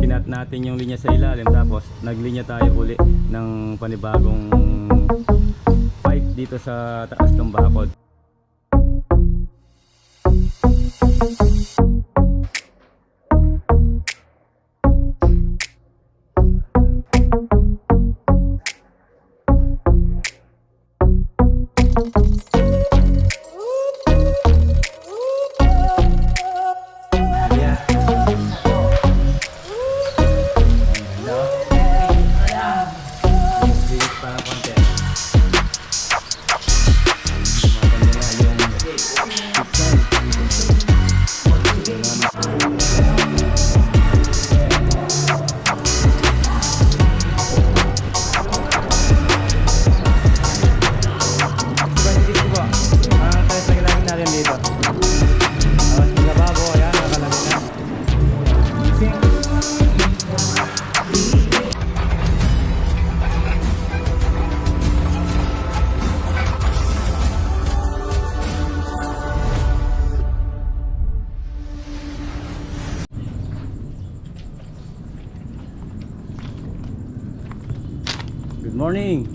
kinat natin yung linya sa ilalim tapos naglinya tayo uli ng panibagong pipe dito sa taas ng bakod. Good morning,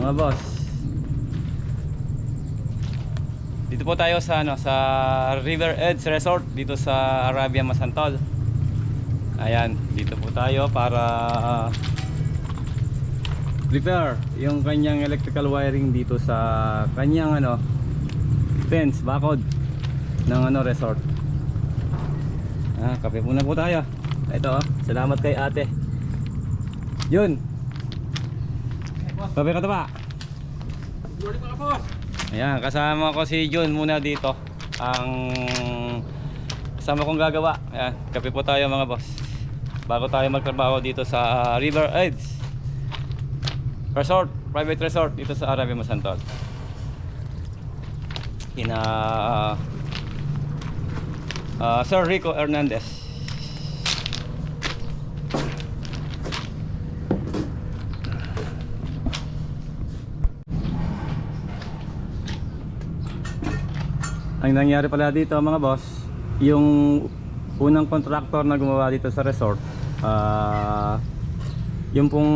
mga boss. Dito po tayo sa ano sa River Edge Resort dito sa Arabia Masantol. Ayan, dito po tayo para ah, repair yung kanyang electrical wiring dito sa kanyang ano fence bakod ng ano resort. Ah, kape muna po tayo. Ito, oh, salamat kay Ate. Yun. Kape ka ba? Ayan, kasama ko si Jun muna dito. Ang kasama kong gagawa. Ayan, kape po tayo mga boss. Bago tayo magtrabaho dito sa River Edge Resort, private resort dito sa Arabia Masantol. Kina ah, Sir Rico Hernandez. Ang nangyari pala dito mga boss, yung unang contractor na gumawa dito sa resort, ah yung pong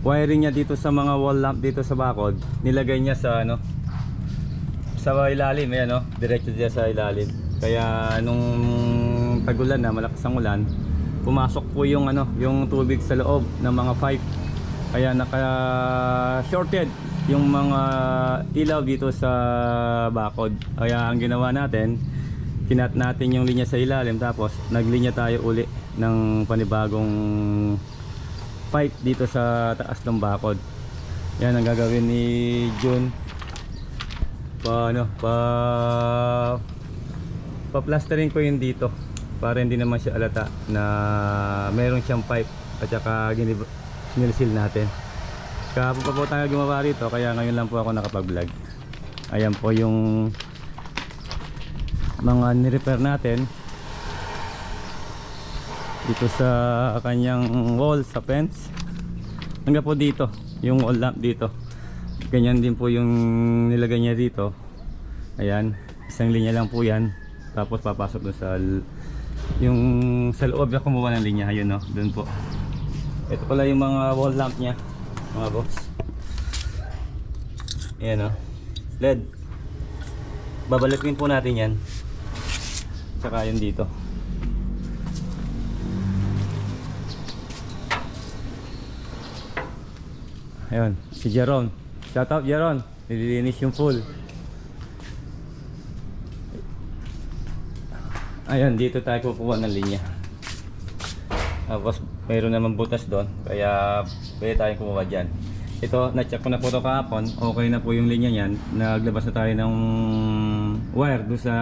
wiring niya dito sa mga wall lamp dito sa bakod, nilagay niya sa ano sa ilalim, ayan no, diretso diya sa ilalim. Kaya nung tagulan na, malakas ang ulan, pumasok po yung ano, yung tubig sa loob ng mga pipe. Kaya naka shorted yung mga ilaw dito sa bakod. Kaya ang ginawa natin, kinat natin yung linya sa ilalim tapos naglinya tayo uli ng panibagong pipe dito sa taas ng bakod. Yan ang gagawin ni June. Pa ano, pa pa plastering ko yun dito para hindi naman siya alata na meron siyang pipe at saka sinilsil natin. Kahapon pa po tayo gumawa rito kaya ngayon lang po ako nakapag-vlog. Ayan po yung mga ni-repair natin dito sa kanyang wall sa fence. Hanggang po dito, yung wall lamp dito. Ganyan din po yung nilagay niya dito. Ayan, isang linya lang po yan. Tapos papasok doon sa yung sa loob na kumuha ng linya. Ayun no, doon po. Ito pala yung mga wall lamp niya, mga boss. Ayan no. LED. Babalikin po natin yan. Tsaka yun dito. Ayun, si Jeron. Shout out Jeron. Nililinis yung full. Ayun, dito tayo kukuha ng linya. Tapos mayroon naman butas doon, kaya pwede tayong kumuha dyan. Ito, na-check ko na po ito kahapon. Okay na po yung linya niyan. Naglabas na tayo ng wire doon sa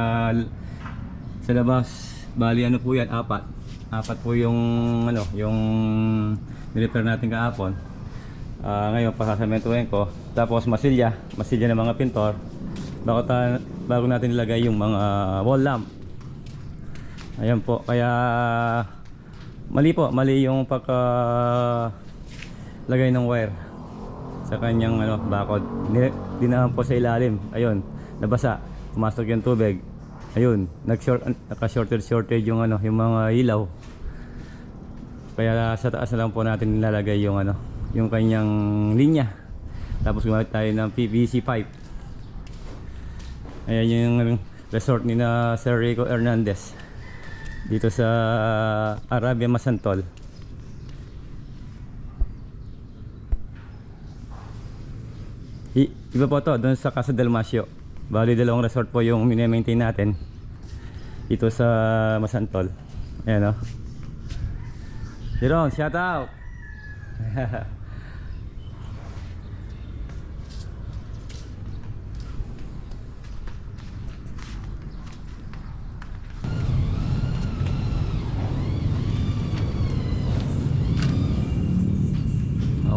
sa labas. Bali ano po yan, apat. Apat po yung ano, yung nirepair natin kahapon. Ah, ngayon pasasamentuhin ko. Tapos masilya, masilya ng mga pintor. Bago, ta, bago natin ilagay yung mga wall lamp. Ayan po, kaya mali po, mali yung pagka lagay ng wire sa kanyang ano, bakod. Dinahan po sa ilalim. Ayun, nabasa. Pumasok yung tubig. Ayun, nag-short naka-shorted shorted yung ano, yung mga ilaw. Kaya sa taas na lang po natin nilalagay yung ano, yung kanyang linya. Tapos gumamit tayo ng PVC pipe. Ayan yung resort ni na Sir Rico Hernandez dito sa Arabia Masantol. I- iba po to doon sa Casa del Masio. Bali dalawang resort po yung mini-maintain natin dito sa Masantol. Ayan o. Jeron, shout out!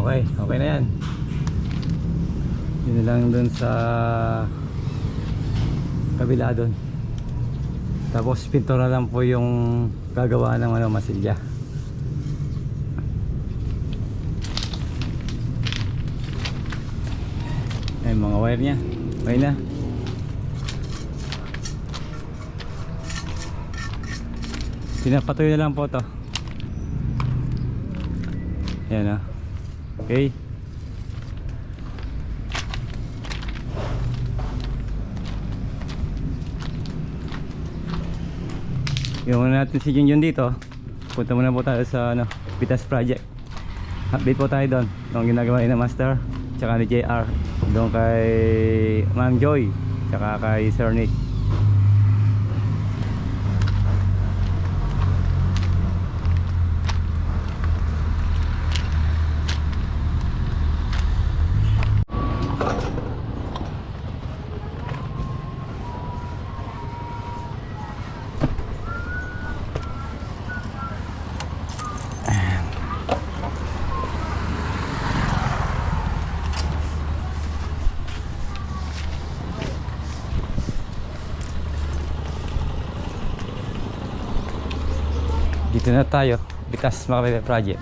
Okay, okay na yan. Yun lang dun sa kabila dun. Tapos pintura lang po yung gagawa ng ano, masilya. Ay, mga wire niya. Okay na. Pinapatuloy na lang po to. Yan ah. Okay. Muna natin si Junjun dito. Punta muna po tayo sa ano, Pitas Project. Update po tayo doon. Yung ginagawa ni Master, tsaka ni JR. Doon kay Ma'am Joy, tsaka kay Sir Nick. Dito na tayo. Pitas Makapebe Project.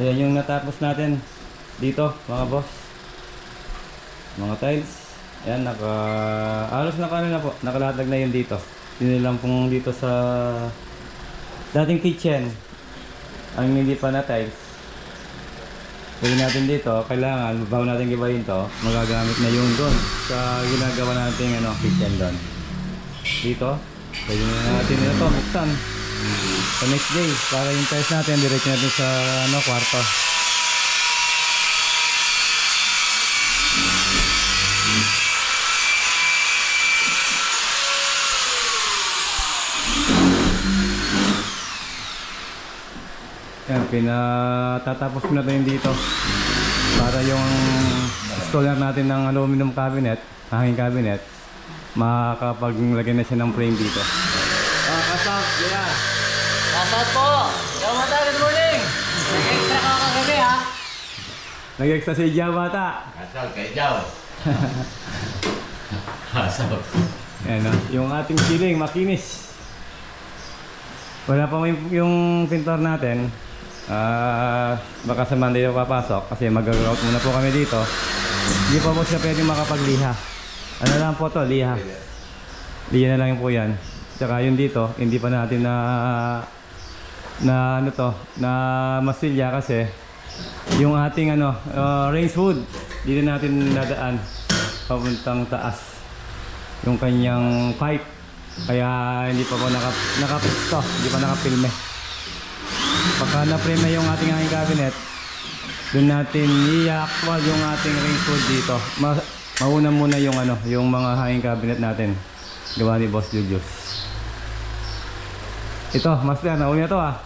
Ayan yung natapos natin dito mga boss. Mga tiles. Ayan, naka... Alos na ano na po. Nakalatag na yun dito. Yun lang pong dito sa dating kitchen. Ang hindi pa na tiles. Pwede natin dito, kailangan, bago natin gibayin to, magagamit na yung doon sa ginagawa natin ano, kitchen doon. Dito, pwede na natin ito, buksan. Sa next day, para yung tiles natin, diretso natin sa ano, kwarto. Pinatatapos ko na rin dito para yung installer natin ng aluminum cabinet, hanging cabinet, makapaglagay na siya ng frame dito. Ah, kasap, yeah. Kasap po. Yo, mata, good morning. Nag-extra ka kagabi, ha? Nag-extra si Jia bata. Kasap, kay Jow. Kasap. Yan o, yung ating ceiling, makinis. Wala pa yung, yung pintor natin. Ah, baka sa Monday na papasok kasi mag-route muna po kami dito. Hindi pa po siya pwede makapagliha. Ano lang po to, liha. Liha na lang po yan. Tsaka yun dito, hindi pa natin na na ano to, na masilya kasi yung ating ano, uh, range wood, dito natin dadaan papuntang taas yung kanyang pipe kaya hindi pa po naka, nakapisto hindi pa nakapilme pagka na-frame na yung ating hanging cabinet. Doon natin i-actual yung ating range wood dito. Ma mauna muna yung ano yung mga hanging cabinet natin. Gawa ni Boss Julius ito master nahuli na to ah.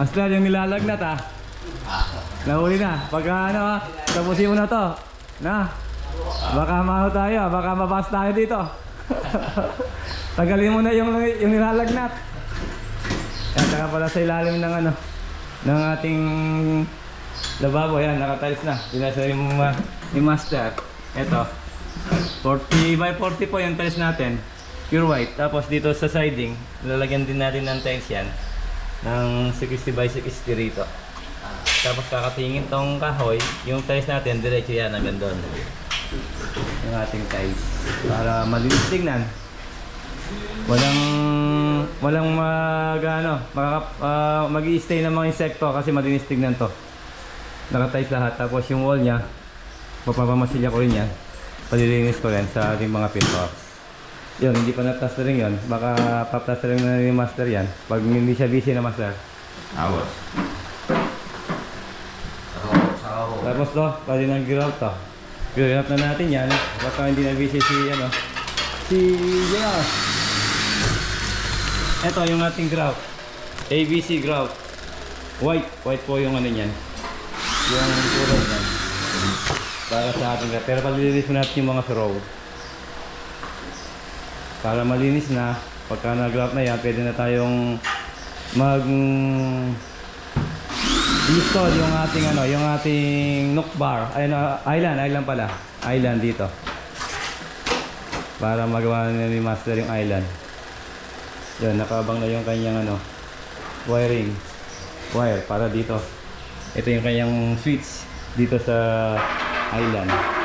Master yung nilalagnat ah. Nahuli na. Pagka ano ah tapusin mo na to. Na? Baka maho tayo, baka mabas tayo dito. Tagalin mo na yung, yung nilalagnat. Yan, saka pala sa ilalim ng ano, ng ating lababo. Yan, nakatiles na. Pinasa yung, uh, yung master. Ito. 40 by 40 po yung tiles natin. Pure white. Tapos dito sa siding, lalagyan din natin ng tiles yan. Ng 60 by 60 rito. Tapos kakatingin tong kahoy, yung tiles natin, diretso yan hanggang doon. Yung ating tiles. Para malinis tingnan. Walang walang mag ano, makaka, ah, mag-i-stay ng mga insekto kasi malinis tingnan to. Naka-tiles lahat. Tapos yung wall niya, papapamasilya ko rin yan. Palilinis ko rin sa ating mga pinto. Yun, hindi pa na-plastering yun. Baka pa-plastering na ni master yan. Pag hindi siya busy na master. Awas. Tapos to, pwede nang grout to. Grout na natin yan. Baka hindi na busy si ano. Si Jonas. Ito yung ating grout. ABC grout. White. White po yung ano niyan. Yung kulay niyan. Para sa ating grout. Pero palilinis mo natin yung mga throw. Para malinis na. Pagka na-grout na yan, pwede na tayong mag install yung ating ano, yung ating nook bar. Ay, no, island, island pala. Island dito. Para magawa na ni Master yung island. Yan, nakabang na yung kanyang ano, wiring. Wire para dito. Ito yung kanyang switch dito sa island.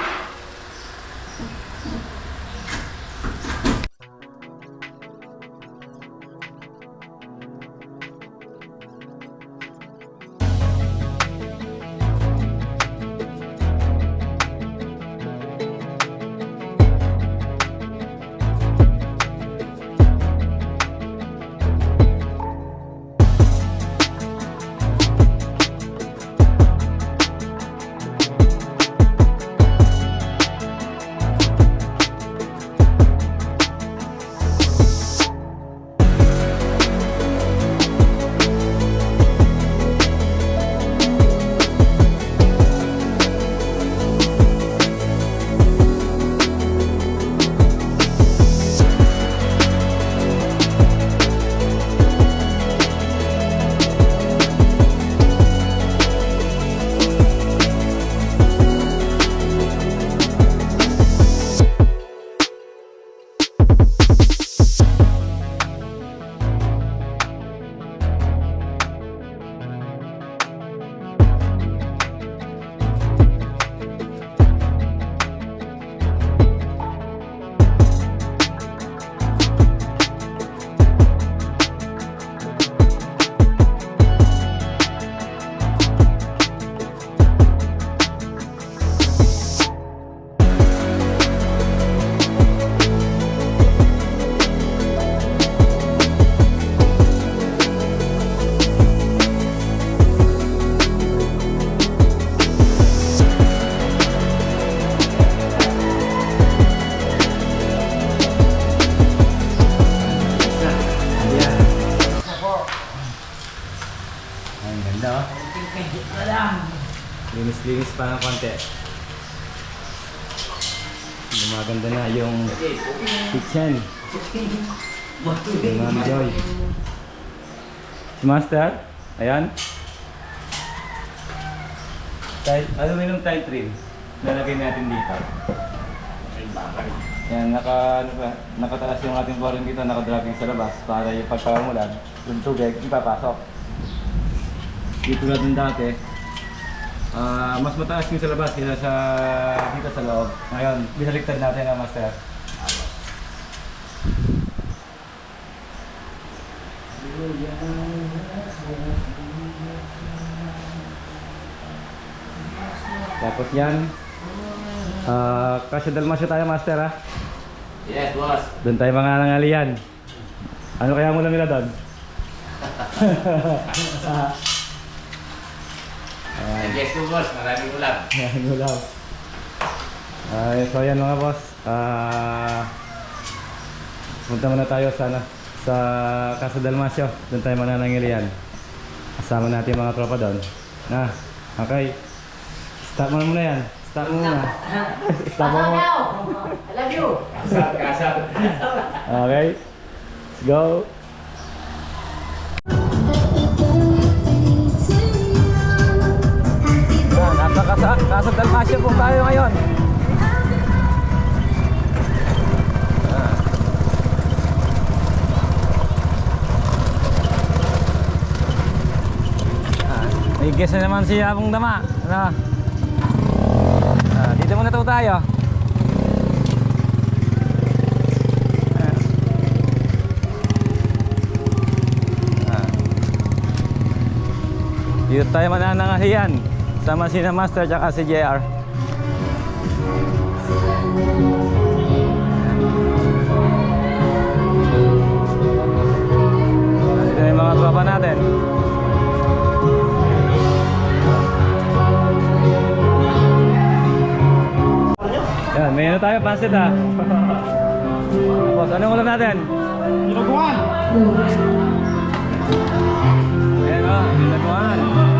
Linis-linis pa ng konti. Gumaganda na yung kitchen. Yung Ma'am Joy. Si Master, ayan. Tile, aluminum tile trim. Lalagay natin dito. Yan, naka, ano ba, nakataas yung ating flooring dito, nakadropping sa labas para yung pagkakamulan, yung tubig, ipapasok. Dito na din dati, ah, mas mataas yung sa labas kaysa sa dito sa loob. Ngayon, binaliktad natin ang master. Tapos yan, ah, kasya dalmasyo tayo master ha. Yes, boss. Doon tayo mga nangalian. Ano kaya mo lang nila doon? Ay, guess ko, boss. Maraming ulam. Ayan, gulaw. Ay, so yan mga boss. Ah, punta muna tayo sana sa Casa Dalmasio. Doon tayo mananangilian. Kasama natin yung mga tropa doon. Na, okay. Stop mo muna yan. Stop mo muna. Stop mo muna. I love you. Kasap, kasap. Okay. Let's go. nasa Dalmatia po tayo ngayon. Ah, may guess na naman si Abong Dama ano? ah, Dito muna to tayo. Ah. Ah. Dito tayo mananangalian Sama si na Master at si JR. Dito na yung mga tropa natin. Yan, may ano tayo, pansit ha. Boss, anong ulam natin? Dinuguan! Ayan o, ginagawan.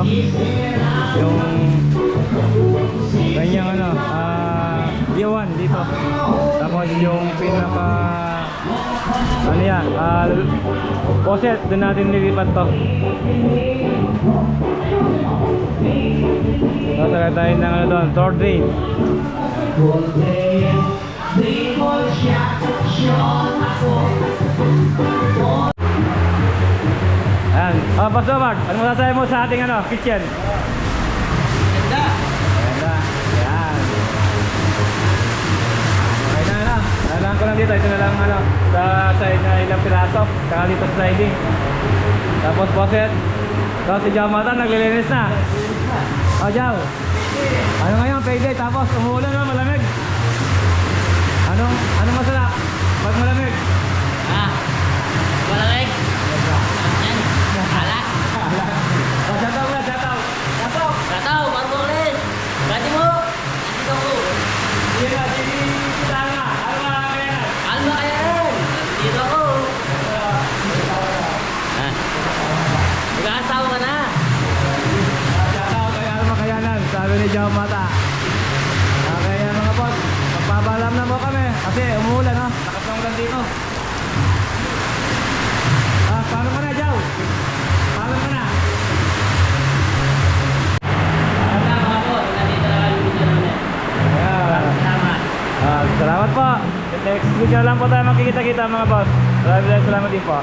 To yung kanyang ano ah D1 dito tapos yung pinaka ano yan ah faucet doon natin nilipat to Tatagay tayo ng ano doon, door drain. Ayan. Oh, Pastor Mark, ano masasabi mo sa ating ano, kitchen? Ganda! Ganda. Ayan. Okay na na. Nalang ko lang dito. Ito na lang ano, sa side na ilang piraso. Saka dito sliding. Tapos faucet. Tapos si Jamatan naglilinis na. O, Jaw. Ano ngayon, payday. Tapos umuulan na, malamig. Anong, anong masarap? Pag malamig. Ah! Walang Sabi ni Jao Mata. Okay, yan mga boss. Magpapalam na po kami. Kasi umuulan, no? Lakas ng ulan dito. Ah, paano ka na, Jao? Paano ka na? Ah, salamat po. Next video lang po tayo makikita-kita mga boss. Maraming salamat din po.